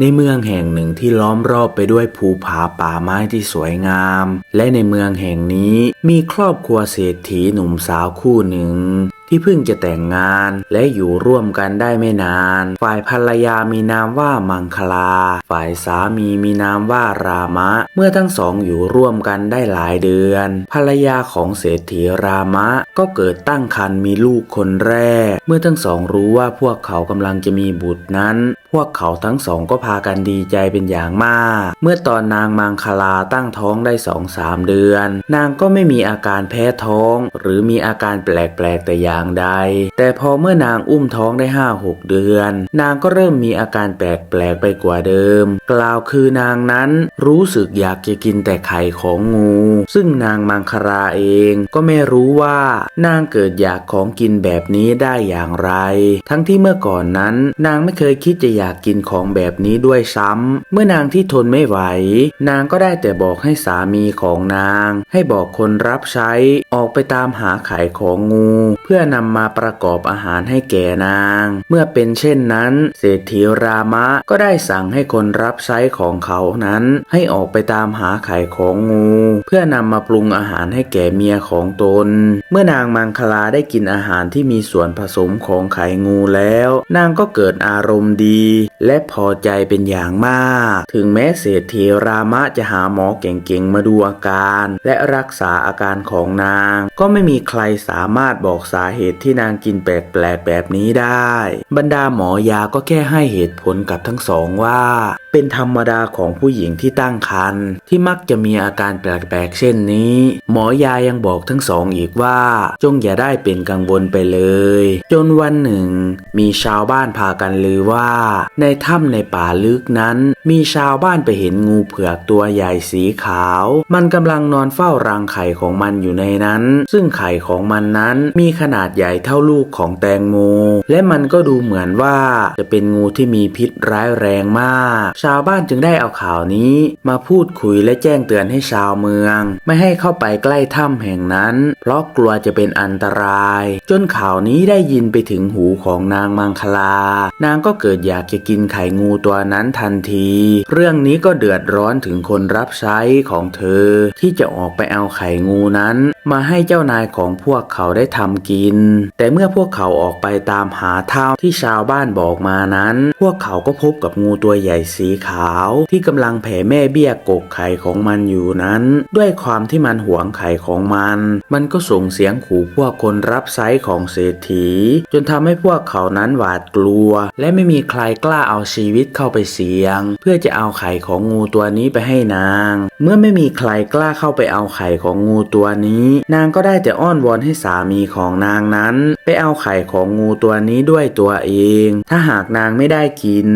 ในเมืองแห่งหนึ่งที่ล้อมรอบไปด้วยภูผาป่าไม้ที่สวยงาม และในเมืองแห่งนี้มีครอบครัวเศรษฐีหนุ่มสาวคู่หนึ่ง ที่เพิ่งจะแต่งงานและอยู่ร่วมกันได้ไม่นาน ฝ่ายภรรยามีนามว่ามังคลา ฝ่ายสามีมีนามว่ารามะ เมื่อทั้งสองอยู่ร่วมกันได้หลายเดือน ภรรยาของเศรษฐีรามะก็เกิดตั้งครรภ์มีลูกคนแรก เมื่อทั้งสองรู้ว่าพวกเขากำลังจะมีบุตรนั้น พวกเขาทั้งสองก็พากันดีใจเป็นอย่างมาก เมื่อตอนนางมังคลาตั้งท้องได้สองสามเดือน นางก็ไม่มีอาการแพ้ท้อง หรือมีอาการแปลกๆแต่อย่างใด แต่พอเมื่อนางอุ้มท้องได้ห้าหกเดือน นางก็เริ่มมีอาการแปลกๆไปกว่าเดิม กล่าวคือนางนั้นรู้สึกอยากจะกินแต่ไข่ของงู ซึ่งนางมังคลาเองก็ไม่รู้ว่านางเกิดอยากของกินแบบนี้ได้อย่างไร ทั้งที่เมื่อก่อนนั้น นางไม่เคยคิดจะอยากกินของแบบนี้ด้วยซ้ำเมื่อนางที่ทนไม่ไหว นางก็ได้แต่บอกให้สามีของนาง ให้บอกคนรับใช้ออกไปตามหาไข่ของงู เพื่อนนำมาประกอบอาหารให้แก่นาง เมื่อเป็นเช่นนั้น เศรษฐีรามะก็ได้สั่งให้คนรับใช้ของเขานั้น ให้ออกไปตามหาไข่ของงู เพื่อนำมาปรุงอาหารให้แก่เมียของตน เมื่อนางมังคลาได้กินอาหารที่มีส่วนผสมของไข่งูแล้ว นางก็เกิดอารมณ์ดี และพอใจเป็นอย่างมาก ถึงแม้เศรษฐีรามะจะหาหมอเก่งๆมาดูอาการ และรักษาอาการของนาง ก็ไม่มีใครสามารถบอกสาเหตุที่นางกินแปลกๆแบบนี้ได้ บรรดาหมอยาก็แค่ให้เหตุผลกับทั้งสองว่า เป็นธรรมดาของผู้หญิงที่ตั้งครรภ์ที่มักจะมีอาการแปลกๆเช่นนี้ หมอยายังบอกทั้งสองอีกว่า จงอย่าได้เป็นกังวลไปเลย จนวันหนึ่ง มีชาวบ้านพากันลือว่า ในถ้ำในป่าลึกนั้น มีชาวบ้านไปเห็นงูเผือกตัวใหญ่สีขาว มันกำลังนอนเฝ้ารังไข่ของมันอยู่ในนั้น ซึ่งไข่ของมันนั้นมีขนาดาดใหญ่เท่าลูกของแตงโม และมันก็ดูเหมือนว่าจะเป็นงูที่มีพิษร้ายแรงมาก ชาวบ้านจึงได้เอาข่าวนี้ มาพูดคุยและแจ้งเตือนให้ชาวเมือง ไม่ให้เข้าไปใกล้ถ้ำแห่งนั้น เพราะกลัวจะเป็นอันตราย จนข่าวนี้ได้ยินไปถึงหูของนางมังคลา นางก็เกิดอยากจะกินไข่งูตัวนั้นทันที เรื่องนี้ก็เดือดร้อนถึงคนรับใช้ของเธอ ที่จะออกไปเอาไข่งูนั้น มาให้เจ้านายของพวกเขาได้ทำกินแต่เมื่อพวกเขาออกไปตามหาถ้ำที่ชาวบ้านบอกมานั้น พวกเขาก็พบกับงูตัวใหญ่สีขาว ที่กำลังแผ่แม่เบี้ยกกไข่ของมันอยู่นั้น ด้วยความที่มันหวงไข่ของมัน มันก็ส่งเสียงขู่พวกคนรับใช้ของเศรษฐี จนทำให้พวกเขานั้นหวาดกลัว และไม่มีใครกล้าเอาชีวิตเข้าไปเสี่ยง เพื่อจะเอาไข่ของงูตัวนี้ไปให้นาง เมื่อไม่มีใครกล้าเข้าไปเอาไข่ของงูตัวนี้ นางก็ได้แต่อ้อนวอนให้สามีของนางนั้น ไปเอาไข่ของงูตัวนี้ด้วยตัวเอง ถ้าหากนางไม่ได้กิน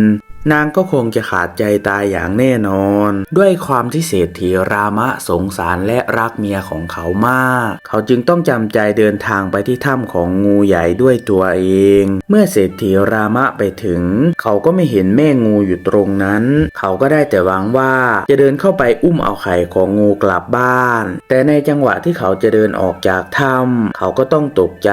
นางก็คงจะขาดใจตายอย่างแน่นอน ด้วยความที่เศรษฐีรามะสงสารและรักเมียของเขามาก เขาจึงต้องจำใจเดินทางไปที่ถ้ำของงูใหญ่ด้วยตัวเอง เมื่อเศรษฐีรามะไปถึง เขาก็ไม่เห็นแม่งูอยู่ตรงนั้น เขาก็ได้แต่หวังว่าจะเดินเข้าไปอุ้มเอาไข่ของงูกลับบ้าน แต่ในจังหวะที่เขาจะเดินออกจากถ้ำเขาก็ต้องตกใจ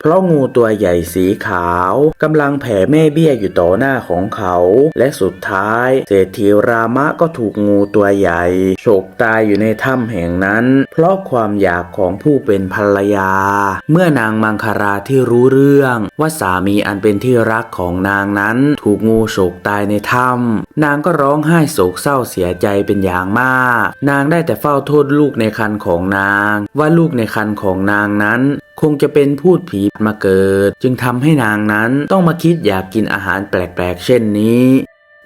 เพราะงูตัวใหญ่สีขาวกำลังแผ่แม่เบี้ยอยู่ต่อหน้าของเขาและสุดท้าย เศรษฐีรามะก็ถูกงูตัวใหญ่ฉกตายอยู่ในถ้ำแห่งนั้น เพราะความอยากของผู้เป็นภรรยา เมื่อนางมังคาราที่รู้เรื่องว่าสามีอันเป็นที่รักของนางนั้น ถูกงูฉกตายในถ้ำนางก็ร้องไห้โศกเศร้าเสียใจเป็นอย่างมาก นางได้แต่เฝ้าโทษลูกในคันของนาง ว่าลูกในคันของนางนั้นคงจะเป็นพูดผีมาเกิด จึงทำให้นางนั้นต้องมาคิดอยากกินอาหารแปลกๆ เช่นนี้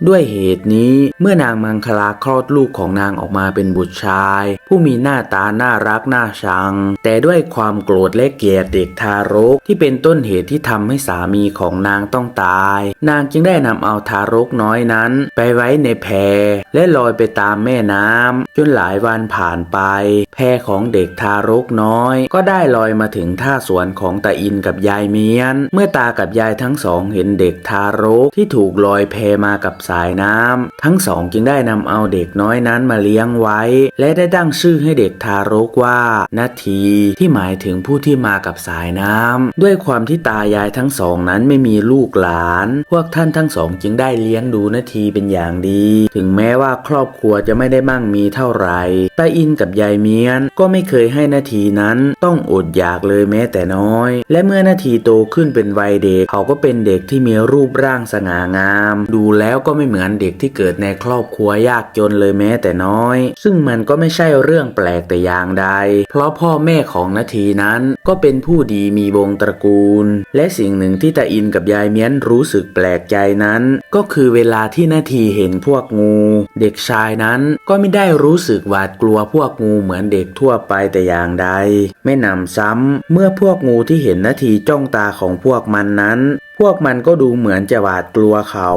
ด้วยเหตุนี้เมื่อนางมังคลาคลอดลูกของนางออกมาเป็นบุตรชาย ผู้มีหน้าตาน่ารักน่าชัง แต่ด้วยความโกรธและเกลียดเด็กทารกที่เป็นต้นเหตุที่ทำให้สามีของนางต้องตาย นางจึงได้นำเอาทารกน้อยนั้น ไปไว้ในแพและลอยไปตามแม่น้ำจนหลายวันผ่านไป แพของเด็กทารกน้อย ก็ได้ลอยมาถึงท่าสวนของตาอินกับยายเมียน เมื่อตากับยายทั้งสองเห็นเด็กทารกที่ถูกลอยแพมากับสายน้ำทั้งสองจึงได้นำเอาเด็กน้อยนั้นมาเลี้ยงไว้ และได้ตั้งชื่อให้เด็กทารกว่านาทีที่หมายถึงผู้ที่มากับสายน้ำด้วยความที่ตายายทั้งสองนั้นไม่มีลูกหลาน พวกท่านทั้งสองจึงได้เลี้ยงดูนาทีเป็นอย่างดี ถึงแม้ว่าครอบครัวจะไม่ได้มั่งมีเท่าไหร่ตาอินกับยายเมียนก็ไม่เคยให้นาทีนั้นต้องอดอยากเลยแม้แต่น้อย และเมื่อนาทีโตขึ้นเป็นวัยเด็กเขาก็เป็นเด็กที่มีรูปร่างสง่างาม ดูแล้วก็ไม่เหมือนเด็กที่เกิดในครอบครัวยากจนเลยแม้แต่น้อย ซึ่งมันก็ไม่ใช่เรื่องแปลกแต่อย่างใด เพราะพ่อแม่ของนาทีนั้นก็เป็นผู้ดีมีวงตระกูล และสิ่งหนึ่งที่ตาอินกับยายเมียนรู้สึกแปลกใจนั้น ก็คือเวลาที่นาทีเห็นพวกงู เด็กชายนั้นก็ไม่ได้รู้สึกหวาดกลัวพวกงูเหมือนเด็กทั่วไปแต่อย่างใด ไม่นำซ้ำเมื่อพวกงูที่เห็นนาทีจ้องตาของพวกมันนั้น พวกมันก็ดูเหมือนจะหวาดกลัวเขา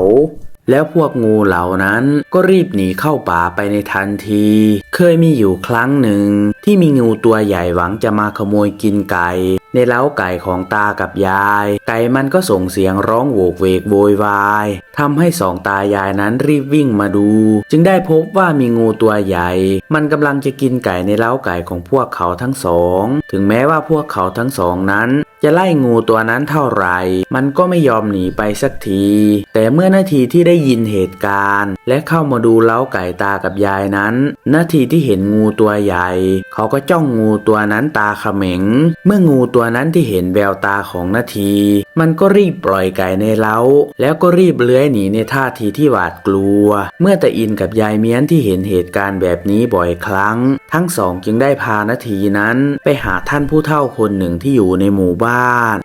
แล้วพวกงูเหล่านั้นก็รีบหนีเข้าป่าไปในทันที เคยมีอยู่ครั้งหนึ่ง ที่มีงูตัวใหญ่หวังจะมาขโมยกินไก่ ในเล้าไก่ของตากับยาย ไก่มันก็ส่งเสียงร้องโวกเวกโวยวายทำให้สองตายายนั้นรีบวิ่งมาดู จึงได้พบว่ามีงูตัวใหญ่ มันกำลังจะกินไก่ในเล้าไก่ของพวกเขาทั้งสอง ถึงแม้ว่าพวกเขาทั้งสองนั้น จะไล่งูตัวนั้นเท่าไหร่ มันก็ไม่ยอมหนีไปสักที แต่เมื่อนาทีที่ได้ยินเหตุการณ์ และเข้ามาดูเล้าไก่ตากับยายนั้น นาทีที่เห็นงูตัวใหญ่ เขาก็จ้องงูตัวนั้นตาเขม็ง เมื่องูตัวนั้นที่เห็นแววตาของนาที มันก็รีบปล่อยไก่ในเล้า แล้วก็รีบเลื้อยหนีในท่าทีที่หวาดกลัว เมื่อตาอินกับยายเมียนที่เห็นเหตุการณ์แบบนี้บ่อยครั้ง ทั้งสองจึงได้พานาทีนั้น ไปหาท่านผู้เฒ่าคนหนึ่งที่อยู่ในหมู่บ้าน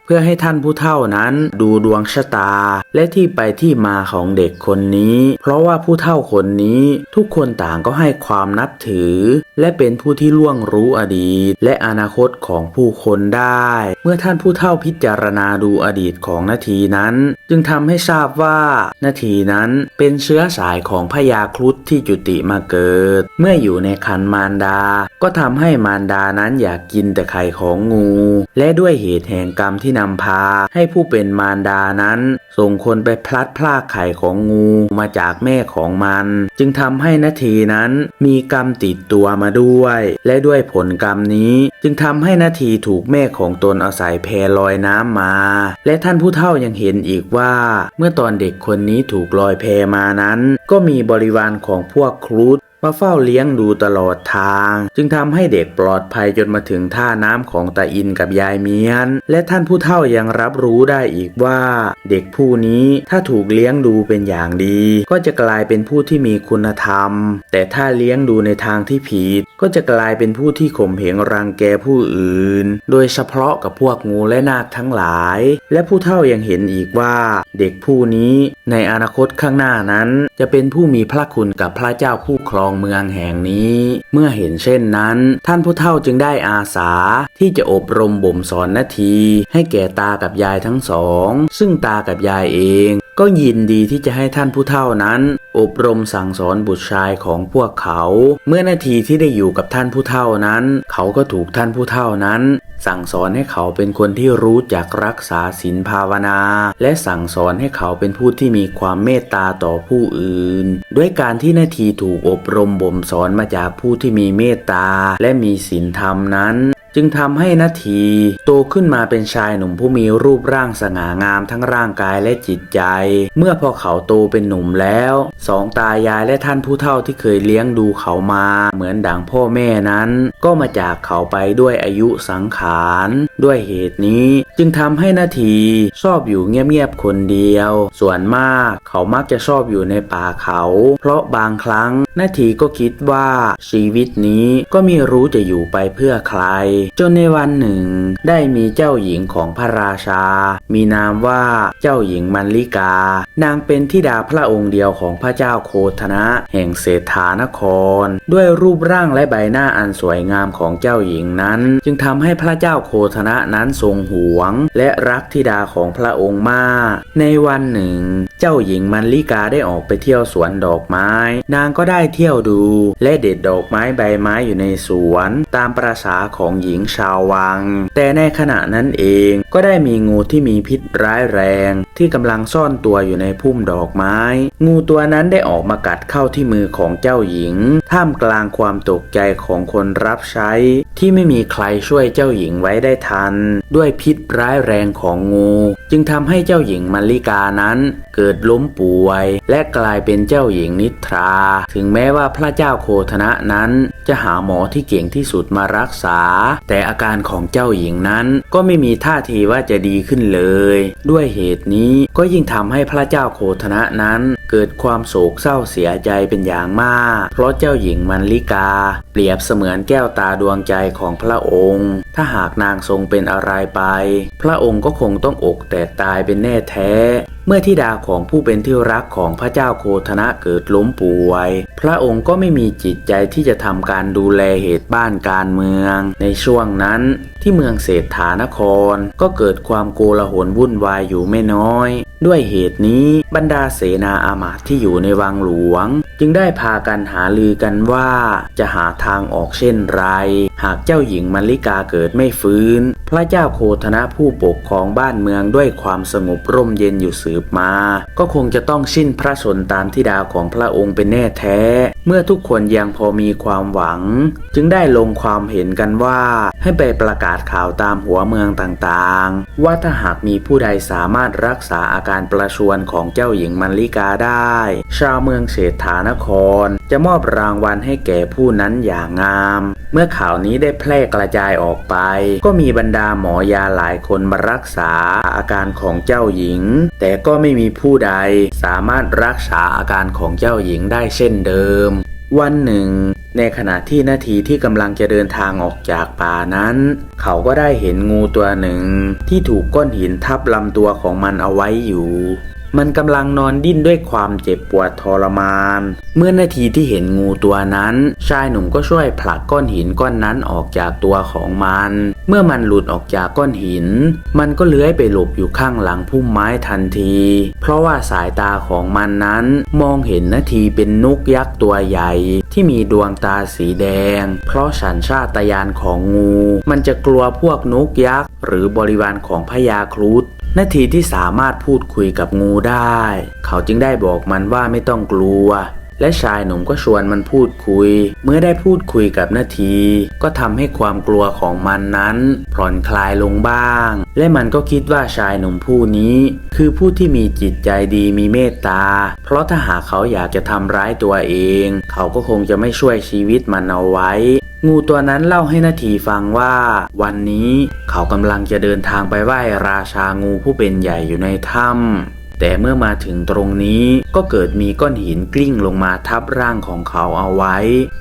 เพื่อให้ท่านผู้เฒ่านั้นดูดวงชะตา และที่ไปที่มาของเด็กคนนี้ เพราะว่าผู้เฒ่าคนนี้ทุกคนต่างก็ให้ความนับถือ และเป็นผู้ที่ล่วงรู้อดีต และอนาคตของผู้คนได้ เมื่อท่านผู้เฒ่าพิจารณาดูอดีตของนาทีนั้น จึงทำให้ทราบว่านาทีนั้นเป็นเชื้อสายของพญาครุฑที่จุติมาเกิด เมื่ออยู่ในคันมารดา ก็ทำให้มารดานั้นอยากกินแต่ไข่ของงู และด้วยเหตุแห่งห่งกรรมที่นำพา ให้ผู้เป็นมารดานั้น ส่งคนไปพลัดพรากไข่ของงูมาจากแม่ของมัน จึงทำให้นาทีนั้นมีกรรมติดตัวมาด้วย และด้วยผลกรรมนี้ จึงทำให้นาทีถูกแม่ของตนเอาศัยแพลอยน้ำมา และท่านผู้เฒ่ายังเห็นอีกว่า เมื่อตอนเด็กคนนี้ถูกลอยแพมานั้น ก็มีบริวารของพวกครุฑ มาเฝ้าเลี้ยงดูตลอดทาง จึงทำให้เด็กปลอดภัยจนมาถึงท่าน้ำของตาอินกับยายเมียน และท่านผู้เฒ่ายังรับรู้ได้อีกว่า เด็กผู้นี้ถ้าถูกเลี้ยงดูเป็นอย่างดี ก็จะกลายเป็นผู้ที่มีคุณธรรม แต่ถ้าเลี้ยงดูในทางที่ผิด ก็จะกลายเป็นผู้ที่ข่มเหงรังแกผู้อื่น โดยเฉพาะกับพวกงูและนาคทั้งหลาย และผู้เฒ่ายังเห็นอีกว่า เด็กผู้นี้ในอนาคตข้างหน้านั้น จะเป็นผู้มีพระคุณกับพระเจ้าผู้ครององเมืองแห่งนี้ เมื่อเห็นเช่นนั้น ท่านผู้เฒ่าจึงได้อาสาที่จะอบรมบ่มสอนนาที ให้แก่ตากับยายทั้งสอง ซึ่งตากับยายเองก็ยินดีที่จะให้ท่านผู้เฒ่านั้น อบรมสั่งสอนบุตรชายของพวกเขา เมื่อนาทีที่ได้อยู่กับท่านผู้เฒ่านั้น เขาก็ถูกท่านผู้เฒ่านั้น สั่งสอนให้เขาเป็นคนที่รู้จักรักษาศีลภาวนา และสั่งสอนให้เขาเป็นผู้ที่มีความเมตตาต่อผู้อื่น ด้วยการที่นาทีถูกอบรมบ่มสอนมาจากผู้ที่มีเมตตาและมีศีลธรรมนั้น จึงทำให้นาที โตขึ้นมาเป็นชายหนุ่มผู้มีรูปร่างสง่างามทั้งร่างกายและจิตใจ เมื่อพอเขาโตเป็นหนุ่มแล้วสองตายายและท่านผู้เฒ่าที่เคยเลี้ยงดูเขามา เหมือนดังพ่อแม่นั้น ก็มาจากเขาไปด้วยอายุสังขาร ด้วยเหตุนี้จึงทำให้นาทีชอบอยู่เงียบๆคนเดียว ส่วนมากเขามักจะชอบอยู่ในป่าเขา เพราะบางครั้งนาทีก็คิดว่าชีวิตนี้ก็ไม่รู้จะอยู่ไปเพื่อใครจนในวันหนึ่ง ได้มีเจ้าหญิงของพระราชา มีนามว่าเจ้าหญิงมันลิกา นางเป็นธิดาพระองค์เดียวของพระเจ้าโคธนะ แห่งเศรษฐานคร ด้วยรูปร่างและใบหน้าอันสวยงามของเจ้าหญิงนั้น จึงทำให้พระเจ้าโคธนะนั้นทรงหวง และรักธิดาของพระองค์มาก ในวันหนึ่ง เจ้าหญิงมันลิกาได้ออกไปเที่ยวสวนดอกไม้ นางก็ได้เที่ยวดู และเด็ดดอกไม้ใบไม้อยู่ในสวน ตามประษาของหญิงญิงชาววัง แต่ในขณะนั้นเองก็ได้มีงูที่มีพิษร้ายแรง ที่กำลังซ่อนตัวอยู่ในพุ่มดอกไม้ งูตัวนั้นได้ออกมากัดเข้าที่มือของเจ้าหญิง ท่ามกลางความตกใจของคนรับใช้ ที่ไม่มีใครช่วยเจ้าหญิงไว้ได้ทัน ด้วยพิษร้ายแรงของงู จึงทำให้เจ้าหญิงมัลลิกานั้น เกิดล้มป่วย และกลายเป็นเจ้าหญิงนิทรา ถึงแม้ว่าพระเจ้าโคธนะนั้น จะหาหมอที่เก่งที่สุดมารักษาแต่อาการของเจ้าหญิงนั้นก็ไม่มีท่าทีว่าจะดีขึ้นเลย ด้วยเหตุนี้ก็ยิ่งทำให้พระเจ้าโคธนะนั้น เกิดความโศกเศร้าเสียใจเป็นอย่างมาก เพราะเจ้าหญิงมันลิกา เปรียบเสมือนแก้วตาดวงใจของพระองค์ ถ้าหากนางทรงเป็นอะไรไป พระองค์ก็คงต้องอกแตกตายเป็นแน่แท้ เมื่อธิดาของผู้เป็นที่รักของพระเจ้าโคธนะเกิดล้มป่วย พระองค์ก็ไม่มีจิตใจที่จะทำการดูแลเหตุบ้านการเมือง ในช่วงนั้นที่เมืองเศรษฐานคร ก็เกิดความโกลาหลวุ่นวายอยู่ไม่น้อย ด้วยเหตุนี้บรรดาเสนาอามาตย์ที่อยู่ในวังหลวง จึงได้พากันหาลือกันว่าจะหาทางออกเช่นไร หากเจ้าหญิงมัลลิกาเกิดไม่ฟื้น พระเจ้าโคธนะผู้ปกครองบ้านเมืองด้วยความสงบร่มเย็นอยู่สืบมา ก็คงจะต้องสิ้นพระชนตามทิดาของพระองค์เป็นแน่แท้ เมื่อทุกคนยังพอมีความหวัง จึงได้ลงความเห็นกันว่า ให้ไปประกาศข่าวตามหัวเมืองต่างๆ ว่าถ้าหากมีผู้ใดสามารถรักษาอาการประชวนของเจ้าหญิงมัลลิกาได้ ชาวเมืองเศรษฐานคร จะมอบรางวัลให้แก่ผู้นั้นอย่างงาม เมื่อข่าวนี้ได้แพร่กระจายออกไป ก็มีบรรดาหมอยาหลายคนมารักษาอาการของเจ้าหญิง แต่ก็ไม่มีผู้ใดสามารถรักษาอาการของเจ้าหญิงได้เช่นเดิม วันหนึ่ง ในขณะที่นาทีที่กำลังจะเดินทางออกจากป่านั้น เขาก็ได้เห็นงูตัวหนึ่ง ที่ถูกก้อนหินทับลำตัวของมันเอาไว้อยู่ มันกำลังนอนดิ้นด้วยความเจ็บปวดทรมาน เมื่อนาทีที่เห็นงูตัวนั้น ชายหนุ่มก็ช่วยผลักก้อนหินก้อนนั้นออกจากตัวของมัน เมื่อมันหลุดออกจากก้อนหิน มันก็เลื้อยไปหลบอยู่ข้างหลังพุ่มไม้ทันที เพราะว่าสายตาของมันนั้นมองเห็นนาทีเป็นนกยักษ์ตัวใหญ่ ที่มีดวงตาสีแดง เพราะสัญชาตญาณของงู มันจะกลัวพวกนกยักษ์หรือบริวารของพญาครุฑ นาทีที่สามารถพูดคุยกับงูได้ เขาจึงได้บอกมันว่าไม่ต้องกลัว และชายหนุ่มก็ชวนมันพูดคุย เมื่อได้พูดคุยกับนาที ก็ทำให้ความกลัวของมันนั้นผ่อนคลายลงบ้าง และมันก็คิดว่าชายหนุ่มผู้นี้ คือผู้ที่มีจิตใจดีมีเมตตา เพราะถ้าหากเขาอยากจะทำร้ายตัวเอง เขาก็คงจะไม่ช่วยชีวิตมันเอาไว้ งูตัวนั้นเล่าให้นาทีฟังว่า วันนี้เขากำลังจะเดินทางไปไหว้ราชางูผู้เป็นใหญ่อยู่ในถ้ำ แต่เมื่อมาถึงตรงนี้ก็เกิดมีก้อนหินกลิ้งลงมาทับร่างของเขาเอาไว้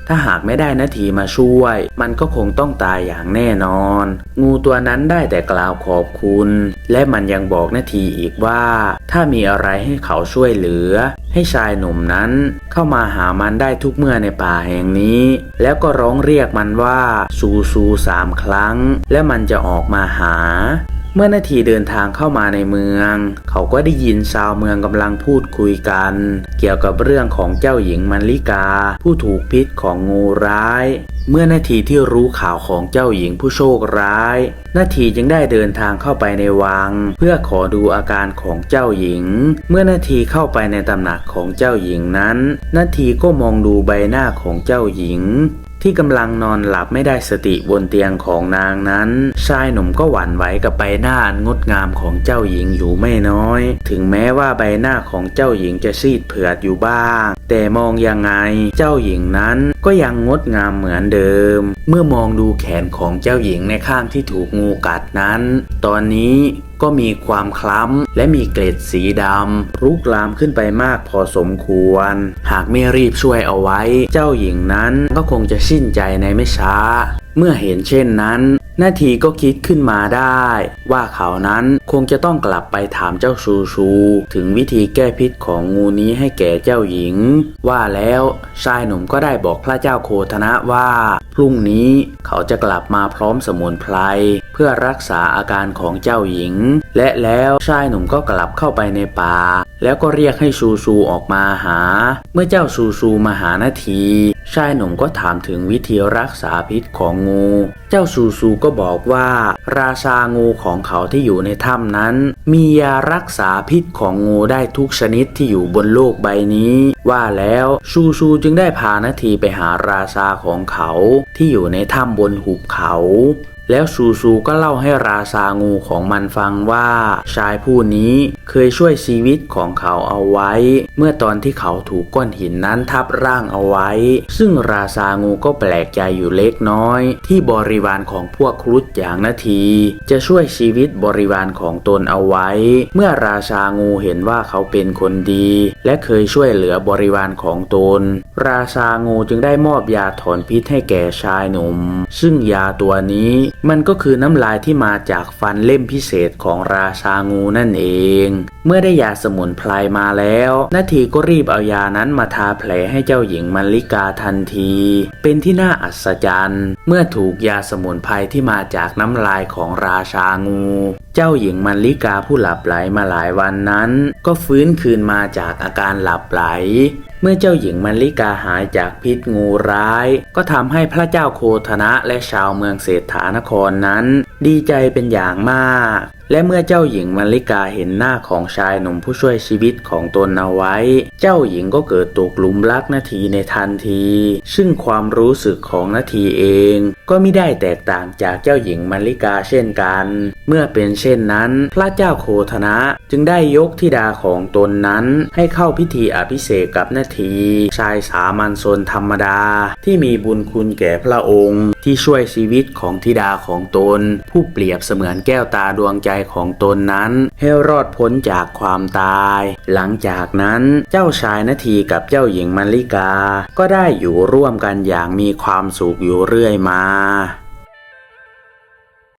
ถ้าหากไม่ได้นาทีมาช่วย มันก็คงต้องตายอย่างแน่นอน งูตัวนั้นได้แต่กล่าวขอบคุณ และมันยังบอกนาทีอีกว่า ถ้ามีอะไรให้เขาช่วยเหลือ ให้ชายหนุ่มนั้นเข้ามาหามันได้ทุกเมื่อในป่าแห่งนี้ แล้วก็ร้องเรียกมันว่าซูซูสามครั้ง และมันจะออกมาหา เมื่อนาทีเดินทางเข้ามาในเมือง เขาก็ได้ยินชาวเมืองกำลังพูดคุยกัน เกี่ยวกับเรื่องของเจ้าหญิงมันลิกา ผู้ถูกพิษของงูร้าย เมื่อนาทีที่รู้ข่าวของเจ้าหญิงผู้โชคร้ายนาทีจึงได้เดินทางเข้าไปในวัง เพื่อขอดูอาการของเจ้าหญิง เมื่อนาทีเข้าไปในตำหนักของเจ้าหญิงนั้น นาทีก็มองดูใบหน้าของเจ้าหญิง ที่กำลังนอนหลับไม่ได้สติบนเตียงของนางนั้น ชายหนุ่มก็หวั่นไหวกับใบหน้าอันงดงามของเจ้าหญิงอยู่ไม่น้อย ถึงแม้ว่าใบหน้าของเจ้าหญิงจะซีดเผือดอยู่บ้าง แต่มองยังไงเจ้าหญิงนั้นก็ยังงดงามเหมือนเดิม เมื่อมองดูแขนของเจ้าหญิงในข้างที่ถูกงูกัดนั้น ตอนนี้ก็มีความคล้ำและมีเกล็ดสีดำรุกลามขึ้นไปมากพอสมควร หากไม่รีบช่วยเอาไว้ เจ้าหญิงนั้นก็คงจะสิ้นใจในไม่ช้า เมื่อเห็นเช่นนั้น นาทีก็คิดขึ้นมาได้ ว่าเขานั้นคงจะต้องกลับไปถามเจ้าชูชู ถึงวิธีแก้พิษของงูนี้ให้แก่เจ้าหญิง ว่าแล้วชายหนุ่มก็ได้บอกพระเจ้าโคธนะว่า พรุ่งนี้เขาจะกลับมาพร้อมสมุนไพรเพื่อรักษาอาการของเจ้าหญิง และแล้วชายหนุ่มก็กลับเข้าไปในป่า แล้วก็เรียกให้ซูซูออกมาหา เมื่อเจ้าซูซูมาหานาที ชายหนุ่มก็ถามถึงวิธีรักษาพิษของงู เจ้าซูซูก็ก็บอกว่า ราชางูของเขาที่อยู่ในถ้ำนั้น มียารักษาพิษของงูได้ทุกชนิดที่อยู่บนโลกใบนี้ ว่าแล้วซูซูจึงได้พานาทีไปหาราชาของเขาที่อยู่ในถ้ำบนหุบเขา แล้วซูซูก็เล่าให้ราชางูของมันฟังว่าชายผู้นี้เคยช่วยชีวิตของเขาเอาไว้ เมื่อตอนที่เขาถูกก้อนหินนั้นทับร่างเอาไว้ ซึ่งราชางูก็แปลกใจอยู่เล็กน้อย ที่บริวารของพวกครุฑอย่างนาที จะช่วยชีวิตบริวารของตนเอาไว้ เมื่อราชางูเห็นว่าเขาเป็นคนดี และเคยช่วยเหลือบริวารของตน ราชางูจึงได้มอบยาถอนพิษให้แก่ชายหนุ่ม ซึ่งยาตัวนี้มันก็คือน้ำลายที่มาจากฟันเล่มพิเศษของราชางูนั่นเอง เมื่อได้ยาสมุนไพรมาแล้ว นาทีก็รีบเอายานั้นมาทาแผลให้เจ้าหญิงมัลลิกาทันที เป็นที่น่าอัศจรรย์ เมื่อถูกยาสมุนไพรที่มาจากน้ำลายของราชางู เจ้าหญิงมัลลิกาผู้หลับไหลมาหลายวันนั้น ก็ฟื้นคืนมาจากอาการหลับไหล เมื่อเจ้าหญิงมัลลิกาหายจากพิษงูร้าย ก็ทำให้พระเจ้าโคธนะและชาวเมืองเศรษฐานครนั้นดีใจเป็นอย่างมาก และเมื่อเจ้าหญิงมัลลิกาเห็นหน้าของชายหนุ่มผู้ช่วยชีวิตของตนเอาไว้ เจ้าหญิงก็เกิดตกหลุมรักนาทีในทันที ซึ่งความรู้สึกของนาทีเอง ก็ไม่ได้แตกต่างจากเจ้าหญิงมัลลิกาเช่นกัน เมื่อเป็นเช่นนั้น พระเจ้าโคธนะจึงได้ยกธิดาของตนนั้น ให้เข้าพิธีอภิเษกกับนาที ชายสามัญชนธรรมดา ที่มีบุญคุณแก่พระองค์ ที่ช่วยชีวิตของธิดาของตนผู้เปรียบเสมือนแก้วตาดวงใจของตนนั้น ให้รอดพ้นจากความตาย หลังจากนั้นเจ้าชายนาทีกับเจ้าหญิงมัลลิกา ก็ได้อยู่ร่วมกันอย่างมีความสุขอยู่เรื่อยมา